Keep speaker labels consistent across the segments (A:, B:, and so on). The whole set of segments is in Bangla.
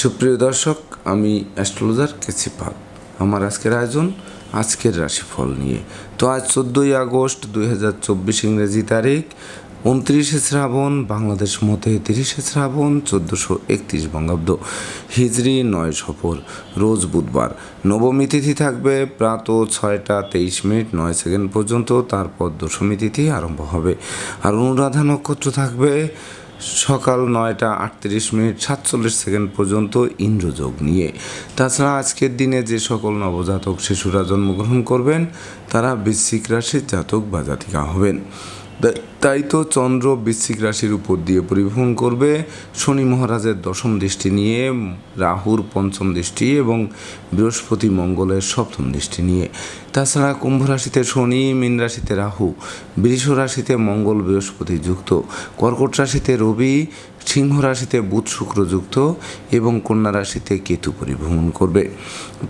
A: সুপ্রিয় দর্শক, আমি অ্যাস্ট্রোলজার কেসি পাল। আমার আজকের আয়োজন, আজকের রাশিফল নিয়ে। তো আজ চোদ্দোই আগস্ট দুই হাজার চব্বিশ ইংরেজি তারিখ। উনত্রিশে শ্রাবণ, বাংলাদেশ মতে তিরিশে শ্রাবণ, চোদ্দোশো একত্রিশ বঙ্গাব্দ। হিজরি, নয় সফর, রোজ বুধবার। নবমী তিথি থাকবে প্রাত ছয়টা তেইশ মিনিট, নয় সেকেন্ড পর্যন্ত, তারপর দশমী তিথি আরম্ভ হবে। আর অনুরাধা নক্ষত্র থাকবে সকাল নয়টা আটত্রিশ মিনিট, সাতচল্লিশ সেকেন্ড পর্যন্ত ইন্দ্রযোগ নিয়ে। তাছাড়া আজকের দিনে যে সকল নবজাতক শিশুরা জন্মগ্রহণ করবেন, তারা বৃশ্চিক রাশির জাতক বা জাতিকা হবেন। তাই- তো চন্দ্র বৃশ্চিক রাশির উপর দিয়ে পরিভ্রমণ করবে। শনি মহারাজের দশম দৃষ্টি নিয়ে, রাহুর পঞ্চম দৃষ্টি এবং বৃহস্পতি মঙ্গলের সপ্তম দৃষ্টি নিয়ে। তাছাড়া কুম্ভ রাশিতে শনি, মীন রাশিতে রাহু, বৃষ রাশিতে মঙ্গল বৃহস্পতি যুক্ত, কর্কট রাশিতে রবি, সিংহ রাশিতে বুধ শুক্র যুক্ত এবং কন্যা রাশিতে কেতু পরিভ্রমণ করবে।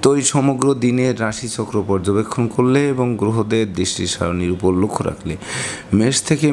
A: তো এই সমগ্র দিনের রাশিচক্র পর্যবেক্ষণ করলে এবং গ্রহদের দৃষ্টি সারণীর উপর লক্ষ্য রাখলে মেষ থেকে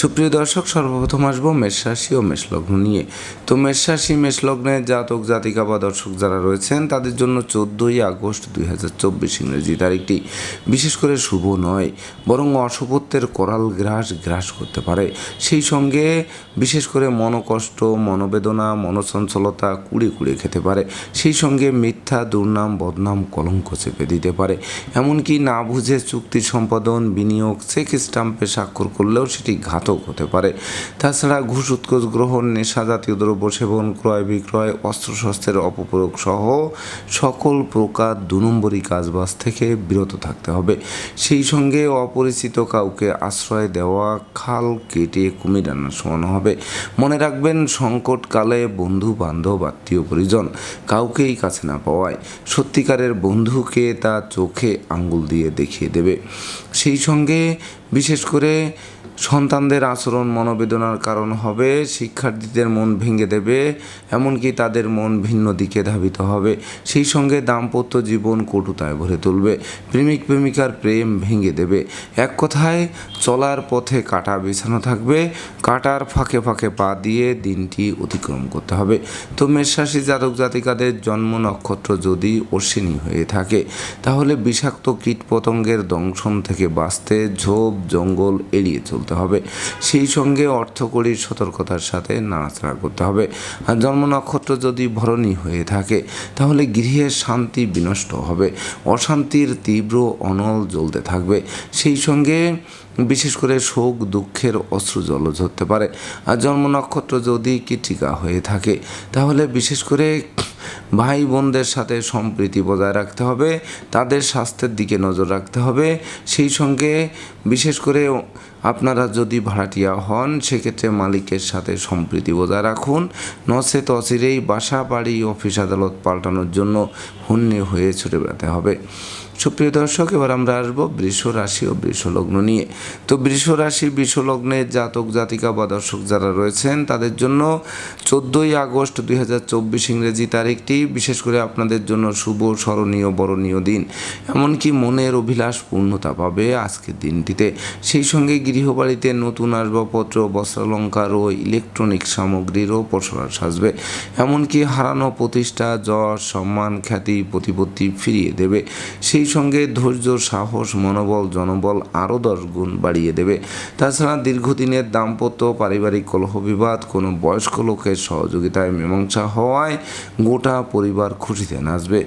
A: সুপ্রিয় দর্শক, সর্বপ্রথম আসব মেষ রাশি ও মেষলগ্ন নিয়ে। তো মেষ রাশি মেষলগ্নের জাতক, জাতিকা বা দর্শক যারা রয়েছেন, তাদের জন্য চোদ্দোই আগস্ট দুই হাজার চব্বিশ ইংরেজি তারিখটি বিশেষ করে শুভ নয়, বরং অশুভত্বের করাল গ্রাস গ্রাস করতে পারে। সেই সঙ্গে বিশেষ করে মনোকষ্ট, মনোবেদনা, মনোচঞ্চলতা কুড়ে কুড়ে খেতে পারে। সেই সঙ্গে মিথ্যা, দুর্নাম, বদনাম, কলঙ্ক চেপে দিতে পারে। এমনকি না বুঝে চুক্তি সম্পাদন, বিনিয়োগ, চেক স্টাম্পে স্বাক্ষর করলেও সেটি ঘাতক হতে পারে। তাছাড়া ঘুষ, উৎকোচ, গ্রহণ, নেশা জাতীয় দ্রব্য সেবন, ক্রয় বিক্রয়, অস্ত্রশস্ত্রের অপপ্রয়োগ সহ সকল প্রকার দু নম্বরী কাজবাজ থেকে বিরত থাকতে হবে। সেই সঙ্গে অপরিচিত কাউকে আশ্রয় দেওয়া, খাল কেটে কুমির আনা সমান হবে। মনে রাখবেন, সংকটকালে বন্ধু বান্ধব আত্মীয়, পরিজন কাউকেই কাছে না পাওয়ায় সত্যিকারের বন্ধুকে তা চোখে আঙ্গুল দিয়ে দেখিয়ে দেবে। সেই সঙ্গে বিশেষ করে সন্তানদের আচরণ মনোবেদনার কারণ হবে, শিক্ষার্থীদের মন ভেঙে দেবে, এমনকি তাদের মন ভিন্ন দিকে ধাবিত হবে। সেই সঙ্গে দাম্পত্য জীবন কটুতায় ভরে তুলবে। প্রেমিক প্রেমিকার প্রেম ভেঙে দেবে। এক কথায়, চলার পথে কাটা বিছানো থাকবে। কাটার ফাঁকে ফাঁকে পা দিয়ে দিনটি অতিক্রম করতে হবে। তো মেষরাশি জাতক জাতিকাদের জন্ম নক্ষত্র যদি অশ্বিনী হয়ে থাকে, তাহলে বিষাক্ত কীটপতঙ্গের দংশন থেকে বাঁচতে, ঝোপ জঙ্গল এড়িয়ে চলতে হবে। সেই সঙ্গে অর্থকরীর সতর্কতার সাথে নাড়াচাড়া করতে হবে। আর জন্ম নক্ষত্র যদি ভরণী হয়ে থাকে, তাহলে গৃহের শান্তি বিনষ্ট হবে। অশান্তির তীব্র অনল জ্বলতে থাকবে। সেই সঙ্গে বিশেষ করে শোক, দুঃখের অশ্রু জল ঝরতে পারে। আর জন্ম নক্ষত্র যদি কীটিকা হয়ে থাকে, তাহলে বিশেষ করে ভাই বোনদের সাথে সম্প্রীতি বজায় রাখতে হবে, তাদের স্বাস্থ্যের দিকে নজর রাখতে হবে। সেই সঙ্গে বিশেষ করে আপনারা যদি ভাড়াটিয়া হন, সেক্ষেত্রে মালিকের সাথে সম্প্রীতি বজায় রাখুন। নচেত অচিরেই বাসা, বাড়ি, অফিস, আদালত পাল্টানোর জন্য হুন্নি হয়ে ছুটে বেড়াতে হবে। সুপ্রিয় দর্শক, এবার আমরা আসব বৃষ রাশি ও বৃষ লগ্ন নিয়ে। তো বৃষ রাশি, বৃষ জাতক, জাতিকা বা দর্শক যারা রয়েছেন, তাদের জন্য চোদ্দোই আগস্ট দুই হাজার চব্বিশ ইংরেজি তারিখটি বিশেষ করে আপনাদের জন্য শুভ, স্মরণীয়, বরণীয় দিন। এমনকি মনের অভিলাষ পূর্ণতা পাবে আজকের দিনটিতে। সেই সঙ্গে গৃহবাড়িতে নতুন আসবাবপত্র, বস্ত্রালঙ্কার ও ইলেকট্রনিক সামগ্রীরও পসরা সাজবে। এমনকি হারানো প্রতিষ্ঠা, যশ, সম্মান, খ্যাতি, প্রতিপত্তি ফিরিয়ে দেবে। সেই সেই সঙ্গে ধৈর্য, সাহস, মনোবল, জনবল আরও দশ গুণ বাড়িয়ে দেবে। তাছাড়া দীর্ঘদিনের দাম্পত্য, পারিবারিক কলহ বিবাদ কোনো বয়স্ক লোকের সহযোগিতায় মীমাংসা হওয়ায় গোটা পরিবার খুশিতে নাচবে।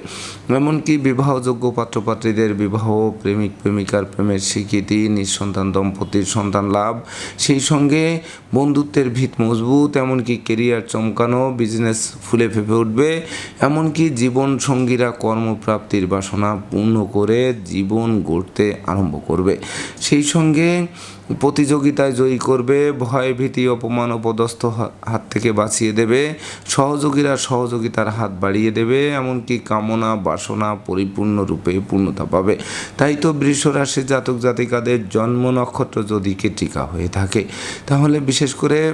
A: এমনকি বিবাহযোগ্য পাত্রপাত্রীদের বিবাহ, প্রেমিক, প্রেমিকার প্রেমের স্বীকৃতি, নিঃসন্তান, দম্পতির সন্তান লাভ, সেই সঙ্গে বন্ধুত্বের ভিত মজবুত, এমনকি কেরিয়ার চমকানো, বিজনেস ফুলে ফেপে উঠবে। এমনকি জীবন সঙ্গীরা কর্মপ্রাপ্তির বাসনা পূর্ণ করে জীবন গড়তে আরম্ভ করবে। সেই সঙ্গে প্রতিযোগিতায় জয়ী করবে, ভয়, ভীতি, অপমান, অপদস্থ হাত থেকে বাঁচিয়ে দেবে, সহযোগীরা সহযোগিতার হাত বাড়িয়ে দেবে, এমনকি কামনা, বাসনা পরিপূর্ণ রূপে পূর্ণতা পাবে। তাই তো বৃষ রাশি জাতক জাতিকাদের জন্ম নক্ষত্র যদি কেটিকা হয়ে থাকে, তাহলে বিশেষ করে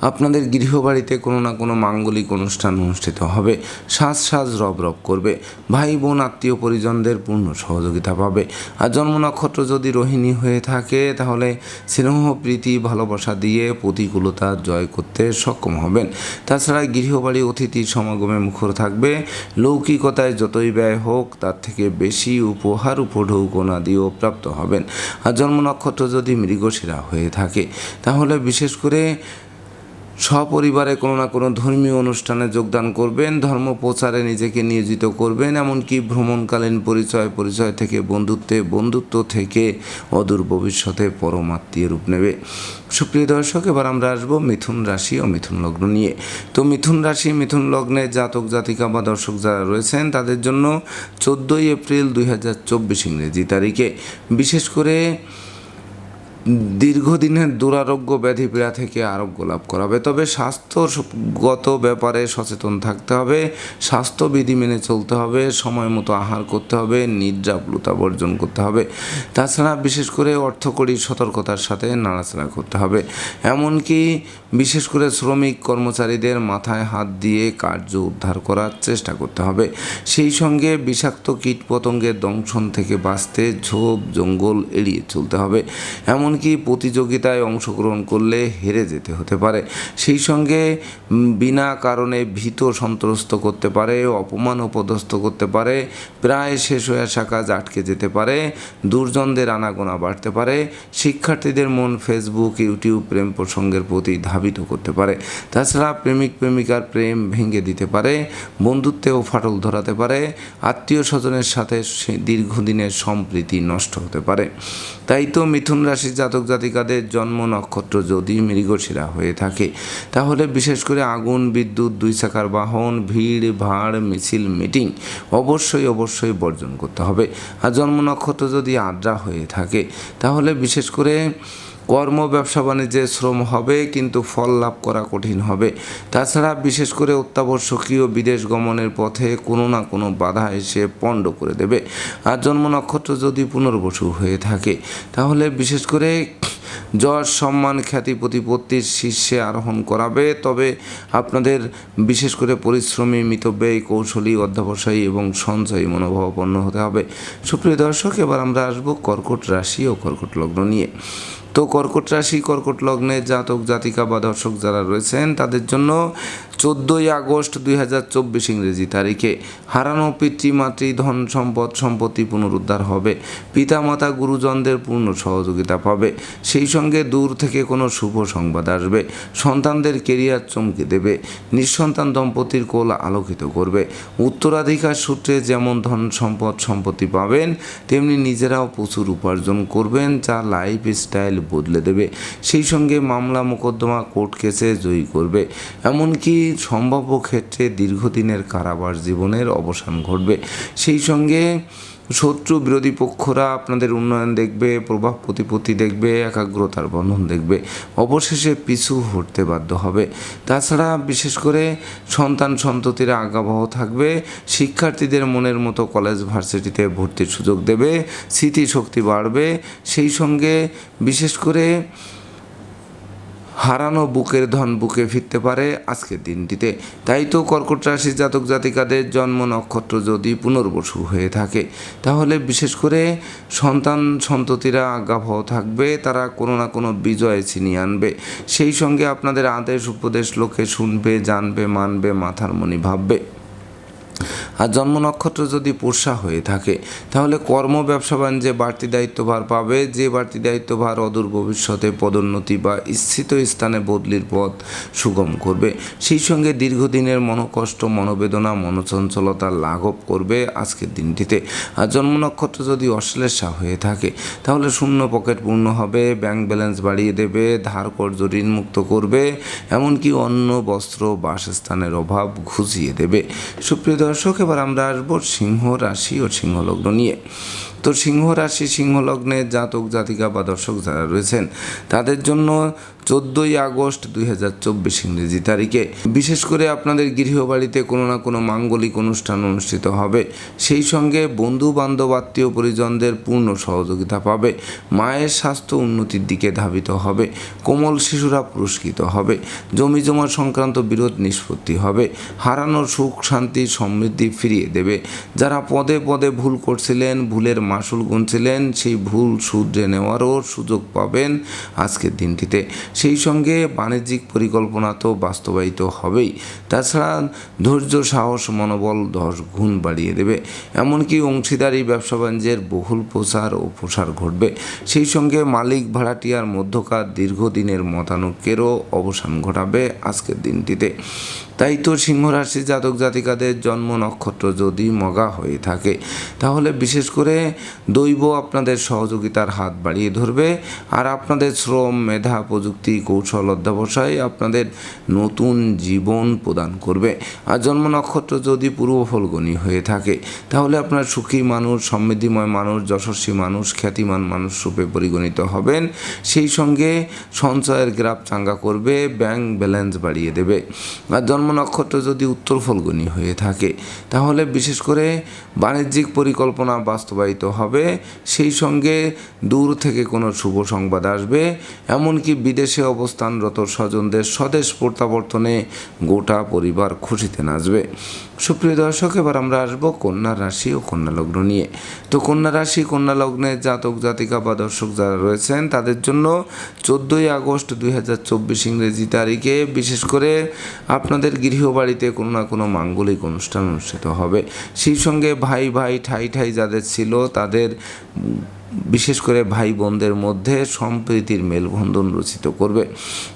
A: আপনাদের গৃহবাড়িতে কোনো না কোনো মাঙ্গলিক অনুষ্ঠান অনুষ্ঠিত হবে। সাজ সাজ রব রব করবে। ভাই বোন আত্মীয় পরিজনদের পূর্ণ সহযোগিতা পাবে। আর জন্ম নক্ষত্র যদি রোহিণী হয়ে থাকে, তাহলে স্নেহ, প্রীতি, ভালোবাসা দিয়ে প্রতিকূলতা জয় করতে সক্ষম হবেন। তাছাড়া গৃহবাড়ি অতিথির সমাগমে মুখর থাকবে। লৌকিকতায় যতই ব্যয় হোক, তার থেকে বেশি উপহার, উপঢৌকনা দিয়েও প্রাপ্ত হবেন। আর জন্ম নক্ষত্র যদি মৃগশিরা হয়ে থাকে, তাহলে বিশেষ করে সপরিবারে কোনো না কোনো ধর্মীয় অনুষ্ঠানে যোগদান করবেন, ধর্ম প্রচারে নিজেকে নিয়োজিত করবেন, এমনকি ভ্রমণকালীন পরিচয় পরিচয় থেকে বন্ধুত্বে, বন্ধুত্ব থেকে অদূর ভবিষ্যতে পরমাত্মীয় রূপ নেবে। সুপ্রিয় দর্শক, এবার আমরা আসব মিথুন রাশি ও মিথুন লগ্ন নিয়ে। তো মিথুন রাশি, মিথুন লগ্নে জাতক, জাতিকা বা দর্শক যারা রয়েছেন, তাদের জন্য চোদ্দোই এপ্রিল দুই হাজার চব্বিশ ইংরেজি তারিখে। বিশেষ করে দীর্ঘদিনের দুরারোগ্য ব্যাধি পীড়া থেকে আরোগ্য লাভ করাবে। তবে স্বাস্থ্যগত ব্যাপারে সচেতন থাকতে হবে, স্বাস্থ্যবিধি মেনে চলতে হবে, সময় মতো আহার করতে হবে নিদ্রাপ্লুতা বর্জন করতে হবে। তাছাড়া বিশেষ করে অর্থকরী সতর্কতার সাথে নাড়াচাড়া করতে হবে। এমনকি বিশেষ করে শ্রমিক কর্মচারীদের মাথায় হাত দিয়ে কার্য উদ্ধার করার চেষ্টা করতে হবে। সেই সঙ্গে বিষাক্ত কীটপতঙ্গের দংশন থেকে বাঁচতে ঝোপ, জঙ্গল এড়িয়ে চলতে হবে। এমনকি প্রতিযোগিতায় অংশগ্রহণ করলে হেরে যেতে হতে পারে। সেই সঙ্গে বিনা কারণে ভীত সন্ত্রস্ত করতে পারে, অপমান অপদস্থ করতে পারে, প্রায় শেষ হয়ে আসা কাজ আটকে যেতে পারে, দুর্জনদের আনাগোনা বাড়তে পারে, শিক্ষার্থীদের মন ফেসবুক ইউটিউব প্রেম প্রসঙ্গের প্রতি ধাবিত করতে পারে। তাছাড়া প্রেমিক প্রেমিকার প্রেম ভেঙে দিতে পারে, বন্ধুত্বেও ফাটল ধরাতে পারে, আত্মীয় স্বজনের সাথে দীর্ঘদিনের সম্প্রীতি নষ্ট হতে পারে। তাই তো মিথুন রাশির জাতক জাতিকাদের জন্ম নক্ষত্র যদি মৃগশিরা হয়ে থাকে, তাহলে বিশেষ করে আগুন, বিদ্যুৎ, দুই চাকার বাহন, ভিড়, ভাড়, মিছিল, মিটিং অবশ্যই অবশ্যই বর্জন করতে হবে। আর জন্ম নক্ষত্র যদি আদ্রা হয়ে থাকে, তাহলে বিশেষ করে কর্ম, ব্যবসা বাণিজ্যে শ্রম হবে, কিন্তু ফল লাভ করা কঠিন হবে। তাছাড়া বিশেষ করে অত্যাবশ্যকীয় বিদেশ গমনের পথে কোনো না কোনো বাধা এসে পণ্ড করে দেবে। আর জন্ম নক্ষত্র যদি পুনর্বসু হয়ে থাকে, তাহলে বিশেষ করে যশ, সম্মান, খ্যাতি প্রতিপত্তির শীর্ষে আরোহণ করাবে। তবে আপনাদের বিশেষ করে পরিশ্রমী, মিতব্যয়ী, কৌশলী, অধ্যাবসায়ী এবং সঞ্চয়ী মনোভাবাপন্ন হতে হবে। সুপ্রিয় দর্শক, এবার আমরা আসব কর্কট রাশি ও কর্কট লগ্ন নিয়ে। তো কর্কট রাশি কর্কট লগ্নে জাতক জাতিকা বা দর্শক যারা রয়েছেন তাদের জন্য চোদ্দোই আগস্ট দুই হাজার চব্বিশ ইংরেজি তারিখে হারানো পিতৃমাতৃ ধন সম্পদ সম্পত্তি পুনরুদ্ধার হবে। পিতামাতা গুরুজনদের পূর্ণ সহযোগিতা পাবে। সেই সঙ্গে দূর থেকে কোনো শুভ সংবাদ আসবে। সন্তানদের কেরিয়ার চমকে দেবে। নিঃসন্তান দম্পতির কোল আলোকিত করবে। উত্তরাধিকার সূত্রে যেমন ধন সম্পদ সম্পত্তি পাবেন, তেমনি নিজেরাও প্রচুর উপার্জন করবেন, যা লাইফ স্টাইল বদলে দেবে। সেই সঙ্গে মামলা মোকদ্দমা কোর্ট কেসে জয়ী করবে। এমনকি সম্ভাব্য ক্ষেত্রে দীর্ঘদিনের কারাবাস জীবনের অবসান ঘটবে। সেই সঙ্গে শত্রু বিরোধী পক্ষরা আপনাদের উন্নয়ন দেখবে, প্রভাব প্রতিপত্তি দেখবে, একাগ্রতার বন্ধন দেখবে। অবশেষে পিছু হটতে বাধ্য হবে। তাছাড়া বিশেষ করে সন্তান সন্ততিরা আগাবহ থাকবে, শিক্ষার্থীদের মনের মতো কলেজ ভার্সিটিতে ভর্তির সুযোগ দেবে, স্মৃতিশক্তি বাড়বে। সেই সঙ্গে বিশেষ করে হারানো বুকের ধন বুকে ফিরতে পারে আজকের দিনটিতে। তাই তো কর্কট রাশির জাতক জাতিকাদের জন্ম নক্ষত্র যদি পুনর্বসু হয়ে থাকে, তাহলে বিশেষ করে সন্তান সন্ততিরা আজ্ঞাবহ থাকবে, তারা কোনো না কোনো বিজয় ছিনিয়ে আনবে। সেই সঙ্গে আপনাদের আদেশ উপদেশ লোকে শুনবে, জানবে, মানবে, মাথার মনি ভাববে। আর জন্ম নক্ষত্র যদি পোষা হয়ে থাকে, তাহলে কর্ম, ব্যবসা, বাণিজ্যে বাড়তি দায়িত্বভার পাবে। যে বাড়তি দায়িত্বভার অদূর ভবিষ্যতে পদোন্নতি বা ইচ্ছিত স্থানে বদলির পথ সুগম করবে। সেই সঙ্গে দীর্ঘদিনের মনোকষ্ট, মনোবেদনা, মনোচঞ্চলতা লাঘব করবে আজকের দিনটিতে। আর জন্ম নক্ষত্র যদি অশ্লেষা হয়ে থাকে, তাহলে শূন্য পকেট পূর্ণ হবে, ব্যাংক ব্যালেন্স বাড়িয়ে দেবে, ধার কর্জ ঋণমুক্ত করবে, এমনকি অন্য বস্ত্র, বাসস্থানের অভাব ঘুষিয়ে দেবে। সুপ্রিয় দর্শক এবার আমরা আসব সিংহ রাশি ও সিংহ লগ্ন নিয়ে। তো সিংহ রাশি সিংহ লগ্নের জাতক, জাতিকা বা দর্শক যারা রয়েছেন, তাদের জন্য চোদ্দোই আগস্ট দুই হাজার চব্বিশ ইংরেজি তারিখে। বিশেষ করে আপনাদের গৃহবাড়িতে কোনো না কোনো মাঙ্গলিক অনুষ্ঠান অনুষ্ঠিত হবে। সেই সঙ্গে বন্ধু বান্ধব আত্মীয় পরিজনদের পূর্ণ সহযোগিতা পাবে। মায়ের স্বাস্থ্য উন্নতির দিকে ধাবিত হবে। কোমল শিশুরা পুরস্কৃত হবে। জমি জমা সংক্রান্ত বিরোধ নিষ্পত্তি হবে। হারানোর সুখ শান্তি সমৃদ্ধি ফিরিয়ে দেবে। যারা পদে পদে ভুল করছিলেন, ভুলের মাসুল গুনছিলেন, সেই ভুল শুধরে নেওয়ারও সুযোগ পাবেন আজকের দিনটিতে। সেই সঙ্গে বাণিজ্যিক পরিকল্পনা তো বাস্তবায়িত হবেই। তাছাড়া ধৈর্য, সাহস, মনোবল দশ গুণ বাড়িয়ে দেবে। এমনকি অংশীদারি, ব্যবসা বাণিজ্যের বহুল প্রসার ও প্রসার ঘটবে। সেই সঙ্গে মালিক ভাড়াটিয়ার মধ্যকার দীর্ঘদিনের মতানৈক্যেরও অবসান ঘটাবে আজকের দিনটিতে। তাই তো সিংহ রাশি জাতক জাতিকাদের জন্ম নক্ষত্র যদি মগা হয়ে থাকে, তাহলে বিশেষ করে দৈব আপনাদের সহযোগিতার হাত বাড়িয়ে ধরবে। আর আপনাদের শ্রম, মেধা, প্রযুক্তি, কৌশল, অধ্যাবসায় আপনাদের নতুন জীবন প্রদান করবে। আর জন্ম নক্ষত্র যদি পূর্ব ফলগণী হয়ে থাকে, তাহলে আপনার সুখী মানুষ, সমৃদ্ধিময় মানুষ, যশস্বী মানুষ, খ্যাতিমান মানুষ রূপে পরিগণিত হবেন। সেই সঙ্গে সঞ্চয়ের গ্রাফ চাঙ্গা করবে, ব্যাংক ব্যালেন্স বাড়িয়ে দেবে। আর জন্ম নক্ষত্র যদি উত্তর ফলগুনি হয়ে থাকে, তাহলে বিশেষ করে বাণিজ্যিক পরিকল্পনা বাস্তবায়িত হবে। সেই সঙ্গে দূর থেকে কোনো শুভ সংবাদ আসবে। এমনকি বিদেশে অবস্থানরত স্বজনদের স্বদেশ প্রত্যাবর্তনে গোটা পরিবার খুশিতে নাচবে। সুপ্রিয় দর্শক, এবার আমরা আসব কন্যা রাশি ও কন্যা লগ্ন নিয়ে। তো কন্যা রাশি, কন্যা লগ্নের জাতক, জাতিকা বা দর্শক যারা রয়েছেন, তাদের জন্য চোদ্দোই আগস্ট দুই হাজার চব্বিশ ইংরেজি তারিখে বিশেষ করে আপনাদের গৃহবাড়িতে কোনো না কোনো মাঙ্গলিক অনুষ্ঠান অনুষ্ঠিত হবে। সেই সঙ্গে ভাই ভাই, ঠাই ঠাই যাদের ছিল, তাদের বিশেষ করে ভাই বোনদের মধ্যে সম্প্রীতির মেলবন্ধন রচিত করবে।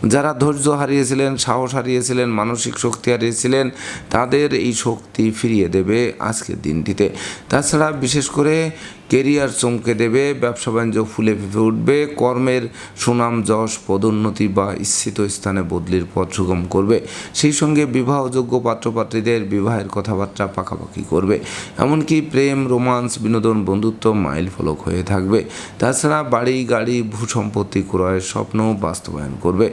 A: যারা ধৈর্য হারিয়েছিলেন, সাহস হারিয়েছিলেন, মানসিক শক্তি হারিয়েছিলেন, তাদের এই শক্তি ফিরিয়ে দেবে আজকের দিনটিতে। তাছাড়া বিশেষ করে কেরিয়ার চমকে দেবে, ব্যবসা বাণিজ্য ফুলে ফেঁপে উঠবে, কর্মের সুনাম, যশ, পদোন্নতি বা ইচ্ছিত স্থানে বদলির পথ সুগম করবে। সেই সঙ্গে বিবাহযোগ্য পাত্রপাত্রীদের বিবাহের কথাবার্তা পাকাপাকি করবে। এমনকি প্রেম, রোমান্স, বিনোদন, বন্ধুত্ব মাইল ফলক হয়ে থাকবে। তাছাড়া বাড়ি, গাড়ি, ভূসম্পত্তি ক্রয়ের স্বপ্ন বাস্তবায়ন করবে।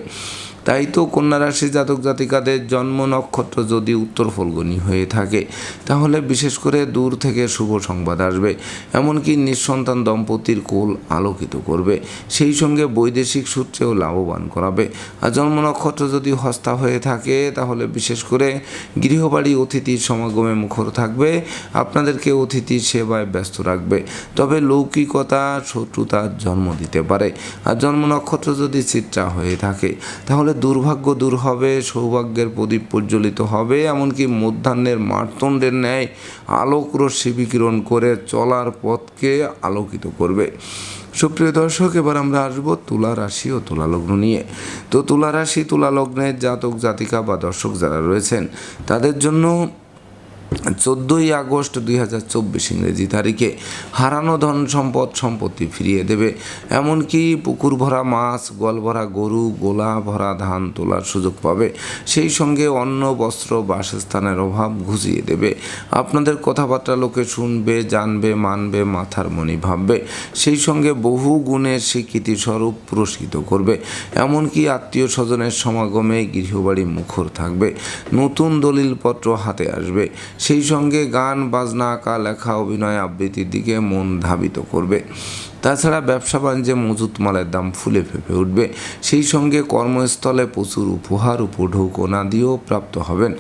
A: তাই তো কন্যা রাশি জাতক জাতিকাদের জন্ম নক্ষত্র যদি উত্তর ফলগণী হয়ে থাকে, তাহলে বিশেষ করে দূর থেকে শুভ সংবাদ আসবে। এমনকি নিঃসন্তান দম্পতির কোল আলোকিত করবে। সেই সঙ্গে বৈদেশিক সূত্রেও লাভবান করাবে। আর জন্ম নক্ষত্র যদি হস্তা হয়ে থাকে, তাহলে বিশেষ করে গৃহবাড়ি অতিথির সমাগমে মুখর থাকবে। আপনাদেরকে অতিথির সেবায় ব্যস্ত রাখবে। তবে লৌকিকতা, শত্রুতার জন্ম দিতে পারে। আর জন্ম নক্ষত্র যদি চিত্রা হয়ে থাকে, তাহলে দুর্ভাগ্য দূর হবে, সৌভাগ্যের প্রদীপ প্রজ্বলিত হবে, এমনকি মধ্যাহ্নের মারতণ্ডের ন্যায় আলোক রশ্মি বিকিরণ করে চলার পথকে আলোকিত করবে। সুপ্রিয় দর্শক, এবার আমরা আসব তুলা রাশি ও তুলা লগ্ন নিয়ে। তো তুলা রাশি, তুলা লগ্নের জাতক জাতিকা বা দর্শক যারা রয়েছেন, তাদের জন্য চোদ্দোই আগস্ট দুই হাজার চব্বিশ ইংরেজি তারিখে হারানো ধন সম্পদ সম্পত্তি ফিরিয়ে দেবে। এমনকি পুকুর ভরা মাছ, গল ভরা গরু, গোলা ভরা ধান তোলার সুযোগ পাবে। সেই সঙ্গে অন্ন, বস্ত্র, বাসস্থানের অভাব ঘুষিয়ে দেবে। আপনাদের কথাবার্তা লোকে শুনবে, জানবে, মানবে, মাথার মনি ভাববে। সেই সঙ্গে বহু গুণের স্বীকৃতি স্বরূপ পুরস্কৃত করবে। এমনকি আত্মীয় স্বজনের সমাগমে গৃহবাড়ি মুখর থাকবে। নতুন দলিলপত্র হাতে আসবে। সেই সঙ্গে গান বাজনা আঁকা লেখা অভিনয় আবৃত্তির দিকে মন ধাবিত করবে। তাছাড়া ব্যবসা বাণিজ্যে মজুত মালের দাম ফুলে ফেপে উঠবে। সেই সঙ্গে কর্মস্থলে প্রচুর উপহার উপঢৌকনা দিয়েও প্রাপ্ত হবেন,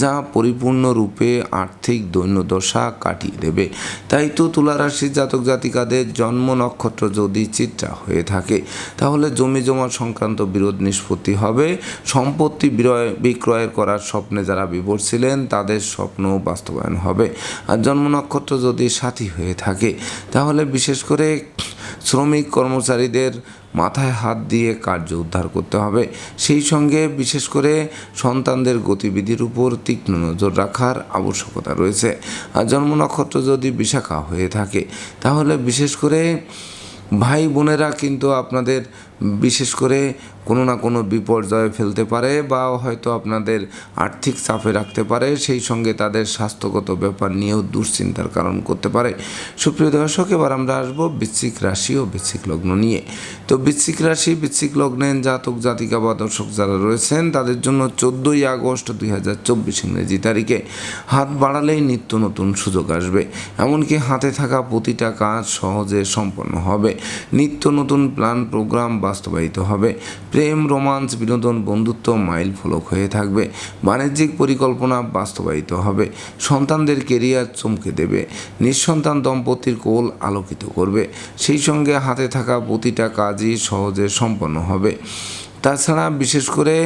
A: যা পরিপূর্ণরূপে আর্থিক দৈন্যদশা কাটিয়ে দেবে। তাই তো তুলারাশির জাতক জাতিকাদের জন্ম নক্ষত্র যদি চিত্রা হয়ে থাকে, তাহলে জমি জমা সংক্রান্ত বিরোধ নিষ্পত্তি হবে। সম্পত্তি বিরয় বিক্রয়ের করার স্বপ্নে যারা বিভোর ছিলেন, তাদের স্বপ্ন বাস্তবায়ন হবে। আর জন্ম নক্ষত্র যদি সাথী হয়ে থাকে, তাহলে বিশেষ করে শ্রমিক কর্মচারীদের মাথায় হাত দিয়ে কার্য উদ্ধার করতে হবে। সেই সঙ্গে বিশেষ করে সন্তানদের গতিবিধির উপর তীক্ষ্ণ নজর রাখার আবশ্যকতা রয়েছে। আর জন্ম নক্ষত্র যদি বিশাখা হয়ে থাকে, তাহলে বিশেষ করে ভাই বোনেরা কিন্তু আপনাদের বিশেষ করে কোনো না কোনো বিপর্যয়ে ফেলতে পারে বা হয়তো আপনাদের আর্থিক চাপে রাখতে পারে, সেই সঙ্গে তাদের স্বাস্থ্যগত ব্যাপার নিয়েও দুশ্চিন্তার কারণ করতে পারে। সুপ্রিয় দর্শক, এবার আমরা আসব বৃশ্চিক রাশি ও বৃশ্চিক লগ্ন নিয়ে। তো বৃশ্চিক রাশি, বৃশ্চিক লগ্নের জাতক, জাতিকা বা দর্শক যারা রয়েছেন, তাদের জন্য চোদ্দোই আগস্ট দুই হাজার চব্বিশ ইংরেজি তারিখে হাত বাড়ালেই নিত্য নতুন সুযোগ আসবে। এমনকি হাতে থাকা প্রতিটা কাজ সহজে সম্পন্ন হবে। নিত্য নতুন প্ল্যান, প্রোগ্রাম বাস্তবায়িত হবে। প্রেম রোমান্স বিনোদন, বন্ধুত্ব মাইল ফলক হয়ে থাকবে। বাণিজ্যিক পরিকল্পনা বাস্তবায়িত হবে। সন্তানদের কেরিয়ার চমকে দেবে। নিঃসন্তান দম্পতির কোল আলোকিত করবে। সেই সঙ্গে হাতে থাকা প্রতিটা কাজই সহজে সম্পন্ন হবে। তাছাড়া বিশেষ করে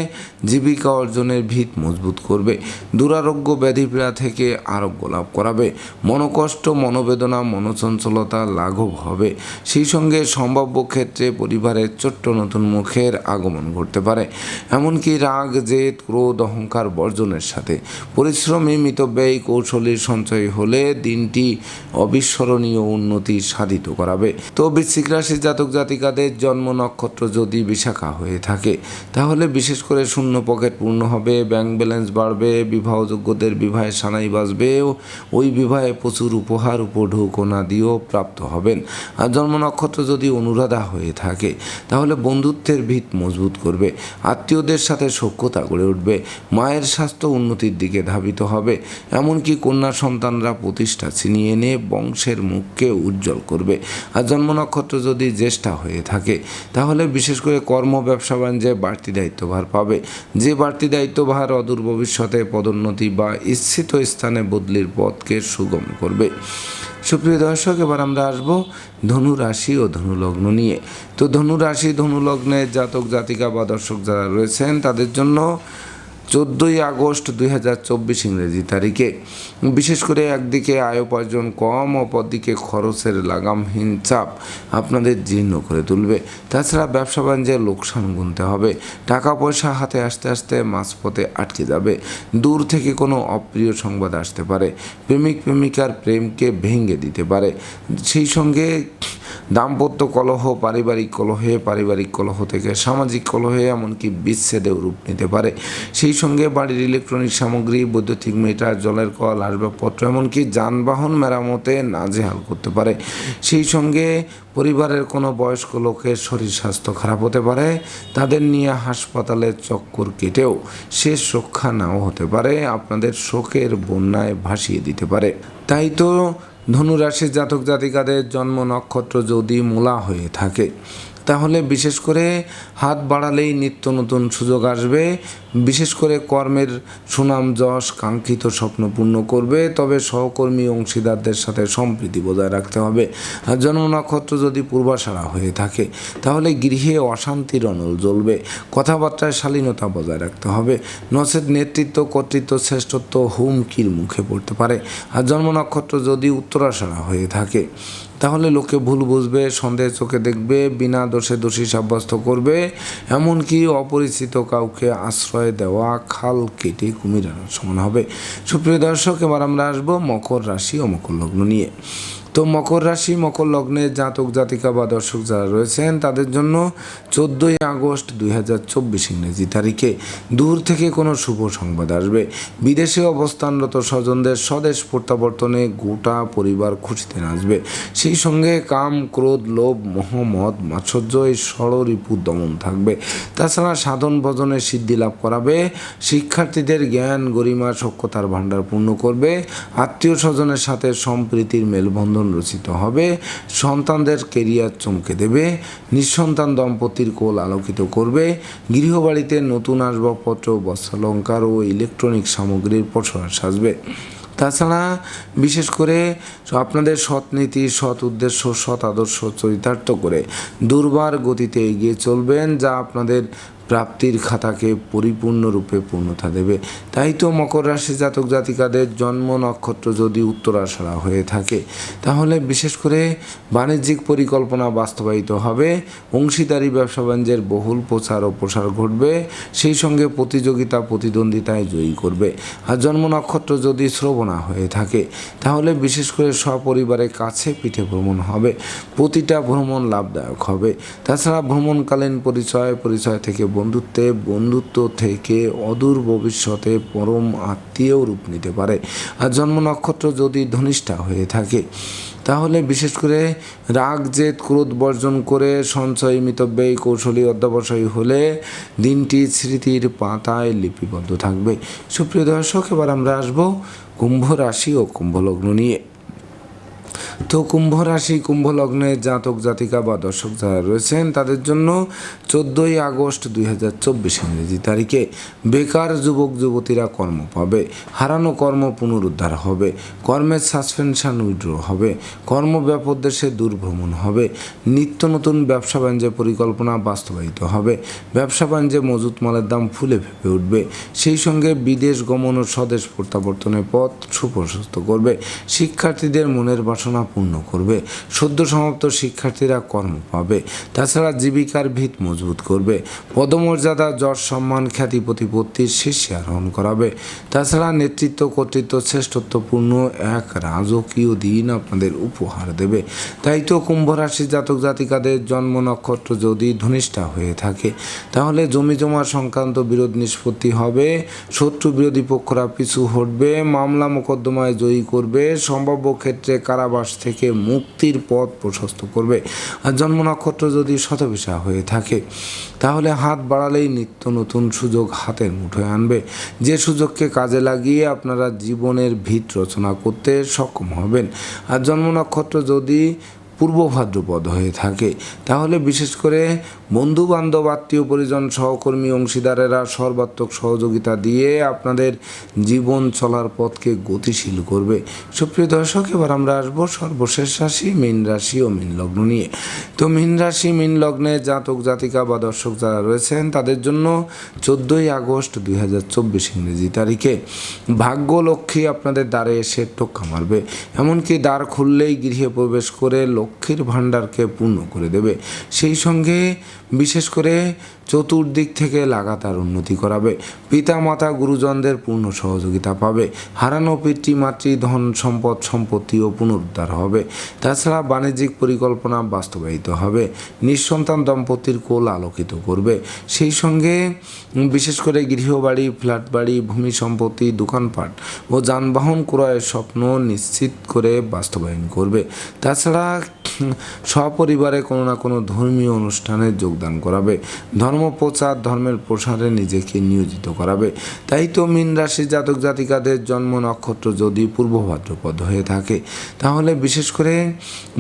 A: জীবিকা অর্জনের ভিত মজবুত করবে, দুরারোগ্য ব্যাধিপীড়া থেকে আরোগ্য লাভ করাবে, মনোকষ্ট, মনোবেদনা, মনোচঞ্চলতা লাঘব হবে। সেই সঙ্গে সম্ভাব্য ক্ষেত্রে পরিবারের ছোট্ট নতুন মুখের আগমন ঘটতে পারে। এমনকি রাগ, জেদ, ক্রোধ, অহংকার বর্জনের সাথে। পরিশ্রমী, মিতব্যয়ী, কৌশলীর সঞ্চয় হলে দিনটি অবিস্মরণীয় উন্নতি সাধিত করাবে। তো বৃশ্চিক রাশির জাতক জাতিকাদের জন্ম নক্ষত্র যদি বিশাখা হয়ে থাকে তাহলে বিশেষ করে শূন্য পকেট পূর্ণ হবে ব্যাংক ব্যালেন্স বাড়বে, বিবাহযোগ্যদের বিবাহে সানাই বাজবে, ওই বিবাহে প্রচুর উপহার উপঢৌকনা দিয়েও প্রাপ্ত হবেন। আর জন্ম নক্ষত্র যদি অনুরাধা হয়ে থাকে, তাহলে বন্ধুত্বের ভিত মজবুত করবে, আত্মীয়দের সাথে সখ্যতা গড়ে উঠবে, মায়ের স্বাস্থ্য উন্নতির দিকে ধাবিত হবে। এমনকি কন্যা সন্তানরা প্রতিষ্ঠা ছিনিয়ে এনে বংশের মুখকে উজ্জ্বল করবে। আর জন্ম নক্ষত্র যদি জ্যেষ্ঠা হয়ে থাকে, তাহলে বিশেষ করে কর্ম, ব্যবসা বাণিজ্যে বাড়তি দায়িত্বভার পাবে। যে বাড়তি দায়িত্বভার অদূর ভবিষ্যতে পদোন্নতি বা ইচ্ছিত স্থানে বদলির পথকে সুগম করবে। সুপ্রিয় দর্শক, এবার আমরা আসব ধনু রাশি ও ধনু লগ্ন নিয়ে। তো ধনু রাশি ধনু লগ্নে জাতক জাতিকা বা দর্শক যারা রয়েছেন, তাদের জন্য চোদ্দোই আগস্ট দুই হাজার চব্বিশ ইংরেজি তারিখে। বিশেষ করে একদিকে আয় উপার্জন কম, অপরদিকে খরচের লাগামহীন চাপ আপনাদের জীর্ণ করে তুলবে। তাছাড়া ব্যবসা বাণিজ্যে লোকসান গুনতে হবে। টাকা পয়সা হাতে আসতে আসতে মাঝপথে আটকে যাবে। দূর থেকে কোনো অপ্রিয় সংবাদ আসতে পারে। প্রেমিক প্রেমিকার প্রেমকে ভেঙে দিতে পারে। সেই সঙ্গে দাম্পত্য কলহ, পারিবারিক কলহে, পারিবারিক কলহ থেকে সামাজিক কলহে এমনকি বিচ্ছেদেও রূপ নিতে পারে। সেই সঙ্গে বাড়ির ইলেকট্রনিক সামগ্রী, বৈদ্যুতিক মিটার, জলের কল, আসবাবপত্র এমনকি যানবাহন মেরামতে নাজেহাল করতে পারে। সেই সঙ্গে পরিবারের কোনো বয়স্ক লোকের শরীর স্বাস্থ্য খারাপ হতে পারে। তাদের নিয়ে হাসপাতালে চক্কর কেটেও শেষ রক্ষা নাও হতে পারে। আপনাদের শোকের বন্যায় ভাসিয়ে দিতে পারে। তাই তো ধনুরাশির জাতক জাতিকাদের জন্ম নক্ষত্র যদি মূলা হয়ে থাকে তাহলে বিশেষ করে হাত বাড়ালেই নিত্য নতুন সুযোগ আসবে। বিশেষ করে কর্মের সুনাম, যশ, কাঙ্ক্ষিত স্বপ্ন পূর্ণ করবে। তবে সহকর্মী, অংশীদারদের সাথে সম্প্রীতি বজায় রাখতে হবে। আর জন্ম নক্ষত্র যদি পূর্বাশারা হয়ে থাকে, তাহলে গৃহে অশান্তির অনল জ্বলবে। কথাবার্তায় শালীনতা বজায় রাখতে হবে। নচেত নেতৃত্ব, কর্তৃত্ব, শ্রেষ্ঠত্ব হুমকির মুখে পড়তে পারে। আর জন্ম নক্ষত্র যদি উত্তরাশারা হয়ে থাকে তাহলে লোকে ভুল বুঝবে, সন্দেহ চোখে দেখবে, বিনা দোষে দোষী সাব্যস্ত করবে, এমনকি অপরিচিত কাউকে আশ্রয় দেওয়া, খাল কেটে কুমির সমান হবে। সুপ্রিয় দর্শক, এবার আমরা আসব মকর রাশি ও মকর লগ্ন নিয়ে। তো মকর রাশি, মকর লগ্নে জাতক, জাতিকা বা দর্শক যারা রয়েছেন, তাদের জন্য চোদ্দোই আগস্ট দুই হাজার চব্বিশ ইংরেজি তারিখে দূর থেকে কোনো শুভ সংবাদ আসবে। বিদেশে অবস্থানরত স্বজনদের স্বদেশ প্রত্যাবর্তনে গোটা পরিবার খুশিতে নাচবে। সেই সঙ্গে কাম, ক্রোধ, লোভ, মোহ, মদ, মাৎসর্য এই ষড়রিপু দমন থাকবে। তাছাড়া সাধন ভজনে সিদ্ধি লাভ করাবে। শিক্ষার্থীদের জ্ঞান, গরিমা সক্ষতার ভাণ্ডার পূর্ণ করবে। আত্মীয় স্বজনের সাথে সম্প্রীতির মেলবন্ধন বন্ধন রচিত হবে। সন্তানদের কেরিয়ার চমকে দেবে। নিঃসন্তান দম্পতির কোল আলোকিত করবে। গৃহবাড়িতে নতুন আসবাবপত্র, বস্ত্রালঙ্কার ও ইলেকট্রনিক সামগ্রীর প্রসার সাজবে। তাছাড়া বিশেষ করে আপনাদের সৎ নীতি, সৎ উদ্দেশ্য, সৎ আদর্শ চরিতার্থ করে দুর্বার গতিতে এগিয়ে চলবেন, যা আপনাদের প্রাপ্তির খাতাকে পরিপূর্ণরূপে পূর্ণতা দেবে। তাই তো মকর রাশি জাতক জাতিকাদের জন্ম নক্ষত্র যদি উত্তরাষাঢ়া হয়ে থাকে, তাহলে বিশেষ করে বাণিজ্যিক পরিকল্পনা বাস্তবায়িত হবে। অংশীদারি ব্যবসা বাণিজ্যের বহুল প্রচার ও প্রসার ঘটবে। সেই সঙ্গে প্রতিযোগিতা, প্রতিদ্বন্দ্বিতায় জয়ী করবে। আর জন্ম নক্ষত্র যদি শ্রবণা হয়ে থাকে, তাহলে বিশেষ করে সপরিবারের কাছে পিঠে ভ্রমণ হবে। প্রতিটা ভ্রমণ লাভদায়ক হবে। তাছাড়া ভ্রমণকালীন পরিচয় পরিচয় থেকে বন্ধুত্বে বন্ধুত্ব থেকে অদূর ভবিষ্যতে পরম আত্মীয় রূপ নিতে পারে। আর জন্ম নক্ষত্র যদি ধনিষ্ঠা হয়ে থাকে, তাহলে বিশেষ করে রাগ, জেদ, ক্রোধ বর্জন করে সঞ্চয়, মিতব্যয়ী, কৌশলী, অধ্যবসায়ী হলে দিনটি স্মৃতির পাতায় লিপিবদ্ধ থাকবে। সুপ্রিয় দর্শক, এবার আমরা আসব কুম্ভ রাশি ও কুম্ভ লগ্ন নিয়ে। তো কুম্ভ রাশি, কুম্ভ লগ্নের জাতক, জাতিকা বা দর্শক যারা রয়েছেন, তাদের জন্য চোদ্দোই আগস্ট দুই হাজার চব্বিশ ইংরেজি তারিখে বেকার যুবক, যুবতীরা কর্ম পাবে। হারানো কর্ম পুনরুদ্ধার হবে। কর্মের সাসপেনশন উইড্র হবে। কর্ম ব্যাপদেশে দূরভ্রমণ হবে। নিত্য নতুন ব্যবসা বাণিজ্যের পরিকল্পনা বাস্তবায়িত হবে। ব্যবসা বাণিজ্যে মজুত মালের দাম ফুলে ফেপে উঠবে। সেই সঙ্গে বিদেশ গমন ও স্বদেশ প্রত্যাবর্তনের পথ সুপ্রশস্ত করবে। শিক্ষার্থীদের মনের বাসনা পূর্ণ করবে। সদ্য সমাপ্ত শিক্ষার্থীরা কর্ম পাবে। তাছাড়া জীবিকার ভিত মজবুত করবে। পদমর্যাদা, যশ, সম্মান, খ্যাতি, প্রতিপত্তির শীর্ষে আরোহণ করাবে। তাছাড়া নেতৃত্ব, কর্তৃত্ব শ্রেষ্ঠত্বপূর্ণ এক রাজকীয় দিন আপনাদের উপহার দেবে। তাই তো কুম্ভ রাশি জাতক জাতিকাদের জন্ম নক্ষত্র যদি ধনিষ্ঠা হয়ে থাকে, তাহলে জমি জমা সংক্রান্ত বিরোধ নিষ্পত্তি হবে। শত্রু বিরোধী পক্ষরা পিছু হটবে। মামলা মোকদ্দমায় জয়ী করবে। সম্ভাব্য ক্ষেত্রে কারাবাস থেকে মুক্তির পথ প্রশস্ত করবে। আর জন্ম নক্ষত্র যদি শতবিশা হয়ে থাকে, তাহলে হাত বাড়ালেই নিত্য নতুন সুযোগ হাতের মুঠোয় আনবে। যে সুযোগকে কাজে লাগিয়ে আপনারা জীবনের ভিত রচনা করতে সক্ষম হবেন। আর জন্ম নক্ষত্র যদি পূর্ব ভাদ্রপদ হয়ে থাকে। তাহলে বিশেষ করে বন্ধু বান্ধব আত্মীয় পরিজন, সহকর্মী, অংশীদারেরা সর্বাত্মক সহযোগিতা দিয়ে আপনাদের জীবন চলার পথকে গতিশীল করবে। সুপ্রিয় দর্শক, এবার আমরা আসব সর্বশেষ রাশি, মীন রাশি ও মীন লগ্ন নিয়ে। তো মীন রাশি, মীন লগ্নে জাতক, জাতিকা বা দর্শক যারা রয়েছেন, তাদের জন্য চোদ্দোই আগস্ট দুই হাজার চব্বিশ ইংরেজি তারিখে ভাগ্য লক্ষ্মী আপনাদের দ্বারে এসে টোক্কা মারবে। এমনকি দ্বার খুললেই গৃহে প্রবেশ করে লক্ষ্মীর ভাণ্ডারকে পূর্ণ করে দেবে। সেই সঙ্গে বিশেষ করে চতুর্দিক থেকে লাগাতার উন্নতি করাবে। পিতা মাতা গুরুজনদের পূর্ণ সহযোগিতা পাবে। হারানো পিতৃ মাতৃ ধন সম্পদ সম্পত্তিও পুনরুদ্ধার হবে। তাছাড়া বাণিজ্যিক পরিকল্পনা বাস্তবায়িত হবে। নিঃসন্তান দম্পতির কোল আলোকিত করবে। সেই সঙ্গে বিশেষ করে গৃহবাড়ি ফ্ল্যাট বাড়ি ভূমি সম্পত্তি, দোকানপাট ও যানবাহন ক্রয়ের স্বপ্ন নিশ্চিত করে বাস্তবায়ন করবে। তাছাড়া সপরিবারে কোনো না কোনো ধর্মীয় অনুষ্ঠানে যোগদান করাবে। ধর্ম প্রচার ধর্মের প্রসারে নিজেকে নিয়োজিত করাবে। তাই তো মীন রাশি জাতক জাতিকাদের জন্ম নক্ষত্র যদি পূর্ব ভাদ্রপদ হয়ে থাকে, তাহলে বিশেষ করে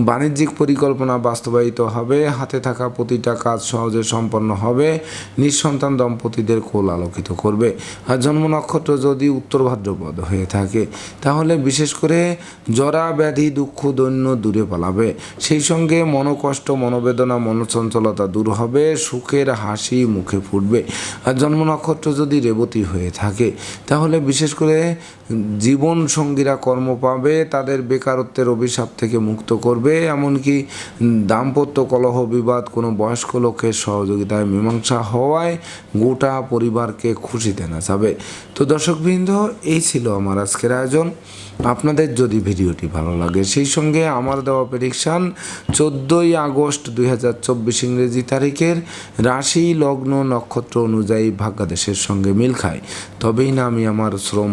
A: বাণিজ্যিক পরিকল্পনা বাস্তবায়িত হবে, হাতে থাকা প্রতিটা কাজ সহজে সম্পন্ন হবে, নিঃসন্তান দম্পতিদের কোল আলোকিত করবে। আর জন্ম নক্ষত্র যদি উত্তর ভাদ্রপদ হয়ে থাকে, তাহলে বিশেষ করে জরা, ব্যাধি, দুঃখ, দৈন্য দূরে পালাবে। সেই সঙ্গে মনোকষ্ট, মনোবেদনা, মনোচঞ্চলতা দূর হবে, সুখের হাসি মুখে ফুটবে। আর জন্ম নক্ষত্র যদি রেবতী হয়ে থাকে তাহলে বিশেষ করে জীবন সঙ্গীরা কর্ম পাবে, তাদের বেকারত্বের অভিশাপ থেকে মুক্ত করবে, এমনকি দাম্পত্য কলহ বিবাদ কোনো বয়স্ক লোকের সহযোগিতায় মীমাংসা হওয়ায় গোটা পরিবারকে খুশিতে নাচাবে তো দর্শকবৃন্দ, এই ছিল আমার আজকের আয়োজন। আপনাদের যদি ভিডিওটি ভালো লাগে, সেই সঙ্গে আমার দেওয়া প্রেডিকশান চোদ্দোই আগস্ট দুই হাজার চব্বিশ ইংরেজি তারিখের রাশি লগ্ন নক্ষত্র অনুযায়ী ভাগ্যাদেশের সঙ্গে মিল খায়। তবেই না আমি আমার শ্রম